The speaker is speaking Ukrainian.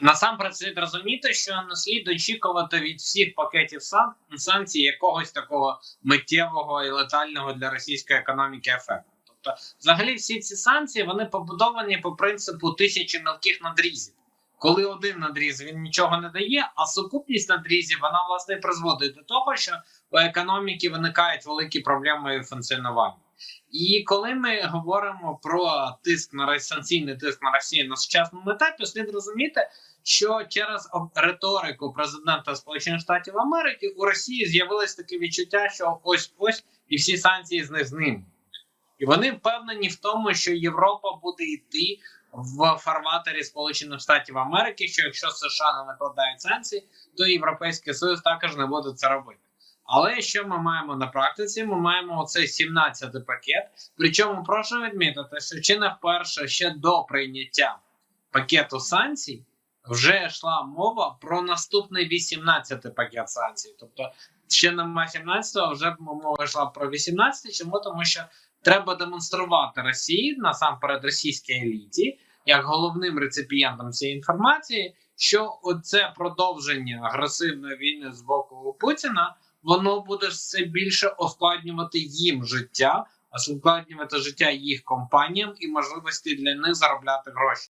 Насамперед слід розуміти, що не слід очікувати від всіх пакетів сан- санкцій якогось такого миттєвого і летального для російської економіки ефекту. Тобто, взагалі, всі ці санкції вони побудовані по принципу тисячі мілких надрізів. Коли один надріз він нічого не дає, а сукупність надрізів вона власне призводить до того, що у економіки виникають великі проблеми функціонування. І коли ми говоримо про тиск на санкційний тиск на Росію на сучасному етапі, слід розуміти, що через риторику президента Сполучених Штатів Америки у Росії з'явилось таке відчуття, що ось ось і всі санкції з них знімуть. І вони впевнені в тому, що Європа буде йти в фарватері Сполучених Штатів Америки, що якщо США не накладають санкції, то Європейський Союз також не буде це робити. Але що ми маємо на практиці? Ми маємо оцей 17-й пакет. Причому прошу відмітити, що чи не вперше ще до прийняття пакету санкцій вже йшла мова про наступний 18-й пакет санкцій. Тобто ще нема 17-го, вже мова йшла про 18-й. Чому? Тому що треба демонструвати Росії насамперед російській еліті, як головним реципієнтом цієї інформації, що оце продовження агресивної війни з боку Путіна воно буде все більше ускладнювати їм життя, ускладнювати життя їх компаніям і можливості для них заробляти гроші.